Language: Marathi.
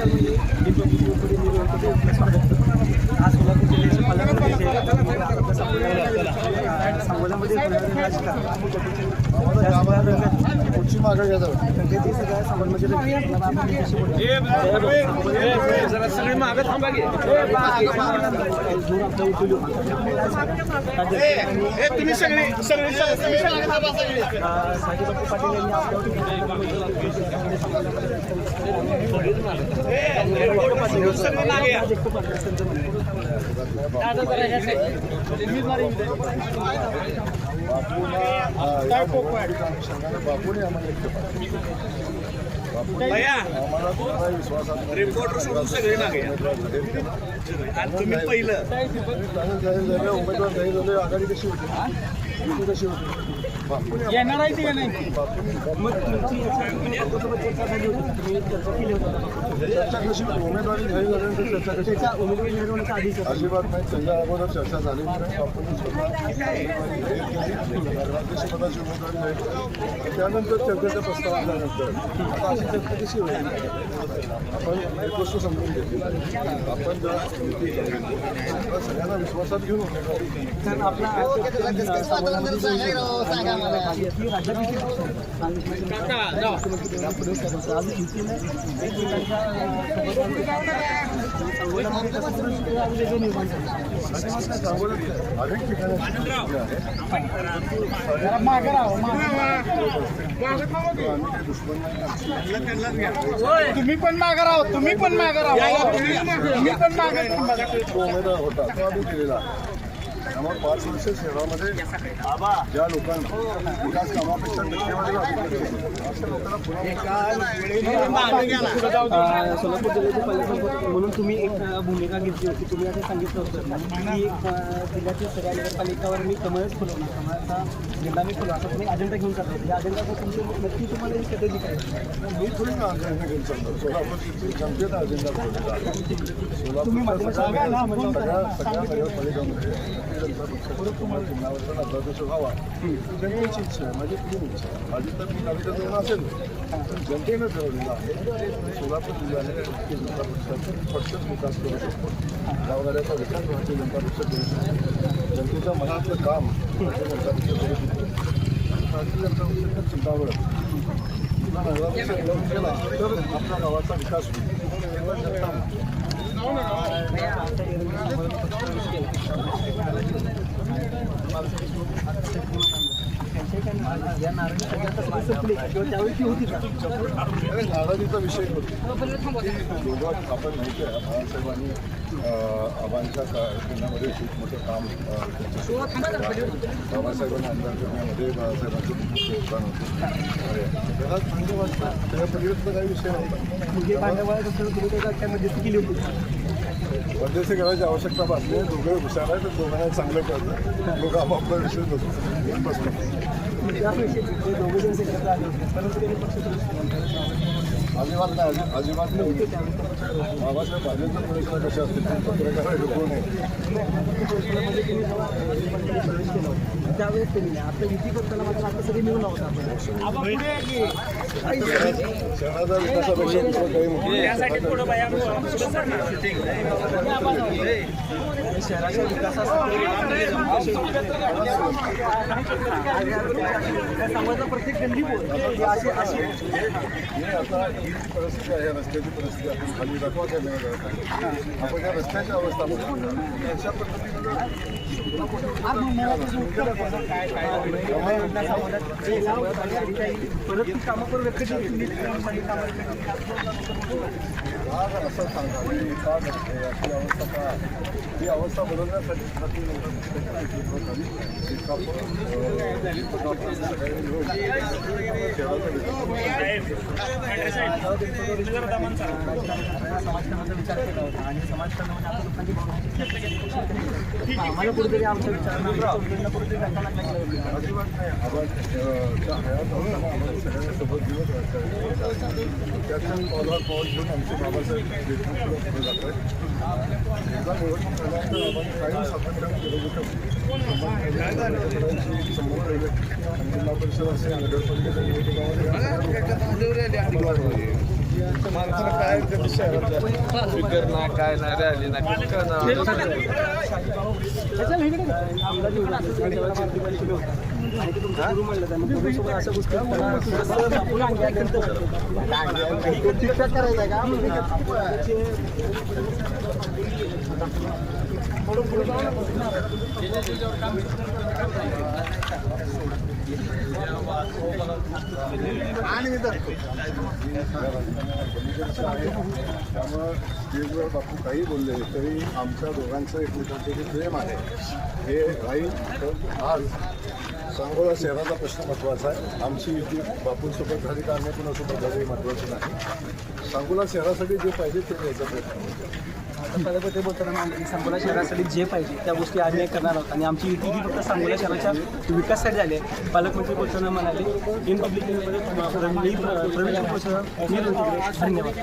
नमस्कार म्हणजे आज सोलापूर पालकमंत्री संवादामध्ये मागं घ्या. सगळे मागे थांबा तुम्ही सगळे पाटील यांनी. बापूने आम्हाला रिपोर्टर सोडून सगळे मागे. आणि तुम्ही पहिलं. उमेदवार आघाडी कशी होती? कशी होती? येणार आहे ते का नाही? मग तुमची याच्यासोबत चर्चा झाली होती तुम्ही चर्चा केली होती चर्चा कशी उमेदवारी चर्चा त्याच्या उमेदवारी अजिबात नाही. त्याच्या अगोदर चर्चा झाली. नाही बापूने स्वतः उमेदवारी जाहीर केली नगराध्यक्षपदाची उमेदवारी जाहीर केली. त्यानंतर चर्चेचा प्रस्ताव आल्यानंतर. आता अशी चर्चा कशी होईल? आपण एक गोष्ट समजून घेतली आपण जर सगळ्यांना विश्वासात घेऊन उमेदवारी आपला तुम्ही पण मागं राहा तुम्ही पण मागं राहा. तुम्ही पण मागं होता तो आम्ही केलेला त्यामुळे पाच वर्ष शहरामध्ये ज्या लोकांना विकास कामापेक्षा टक्केवारी अशा लोकांना पुन्हा सोलापूर जिल्ह्याचे पालकमंत्री म्हणून तुम्ही एक भूमिका घेतली होती तुम्ही आता सांगितलं होतं की अ, जिल्ह्यातील सगळ्या नगरपालिकावर मी कमळच फुलवणार कमळाचा झेंडा मी फुलवणार असा तुम्ही अजेंडा घेऊन करता या अजेंडाचं तुमचं नक्की तुम्हाला स्ट्रॅटेजी काय मी थोडी अजेंडा घेऊन चालतो सोलापूरची जनतेचा अजेंडा सगळ्या सगळ्या नगरपालिकांमध्ये जनता व्हावा ही जनतेची इच्छा आहे माझी इच्छा आहे माझी तर मी असेल पण जनतेनं ठरवलेलं आहे सोलापूर जिल्ह्याने भारतीय जनता पक्षाचा पक्षच विकास करू शकतो गावगाड्याचा विकास भारतीय जनता पक्ष करू शकतो जनतेच्या मनातलं काम भारतीय जनता पक्ष करू शकतो भारतीय जनता पक्षाच्या चिंतावर केला तर आपल्या गावाचा विकास होईल. तेव्हा जनता फुले किंवा त्यावेळी ती होती अरे नाराजीचा विषय होतो दोघं आपण माहिती आहे बाळासाहेबांनी अं, आबांच्या कारकिर्दीमध्ये खूप मोठं काम. बाबासाहेबांनी आमदार करण्यामध्ये बाळासाहेबांचं खूप मोठं योगदान होतं त्याला वाटतं त्या पलीकडचा काही विषय नव्हता म्हणजे मध्यस्थी केली होती मध्यस्थी करायची आवश्यकता भासली आहे. दोघं हुशार आहे तर दोघांना चांगलं कळतं. लोक आपापला विषय अजिबात नाही. अजि- अजिबात नाही. बाबासाहेब भाजपच्या पुढे कसे असतील? पत्रकार आहोत आपण शहराचा विकासापेक्षा काही शहराच्या विकासासाठी प्रत्येक गल्ली अशी अशी हे आता ही परिस्थिती आहे रस्त्याची परिस्थिती आपण खाली दाखवा आहे. आपण या रस्त्याची अवस्था अशा पद्धतीनं असं सांगा की का घडते अशी अवस्था का ही अवस्था बदलण्यासाठी समाजकारणाचा विचार केला होता आणि समाजकारणामध्ये लोकांची भावना आम्हाला कुठेतरी आमच्या विचारांना कुठेतरी धक्का लागला गेला होता. अजिबात नाही हयात असताना सगळ्यांना सोबत घेऊन त्याच्या पावलावर पाऊल घेऊन आमचे बाबासाहेब देशमुख पुढे पुढे जात आहेत एकदा निवडणूक झाल्यानंतर आपण कायम संबंध राहिले आणि जिल्हा परिषद असेल नगरपालिकेच्या निवडणुकामध्ये माणसाला काय कधी शहरात फिकर ना काय ना रॅली ना करायचं आणि त्यामुळं स्टेजवर बापू काही बोलले तरी आमच्या दोघांचं एकमेकांचं जे प्रेम आहे हे राहील तर आज सांगोला शहराचा प्रश्न महत्त्वाचा आहे. आमची युती बापूंसोबत झाली का अन्य कुणासोबत झाली हे महत्त्वाचं नाही सांगोला शहरासाठी जे पाहिजे ते द्यायचा प्रयत्न करतो. पहिले ते बोलताना म्हणाले, सांगोला शहरासाठी जे पाहिजे त्या गोष्टी आम्ही करणार आहोत आणि आमची युती ही फक्त सांगोला शहराच्या विकासासाठी झाली आहे पालकमंत्री बोलताना म्हणाले इन पब्लिक धन्यवाद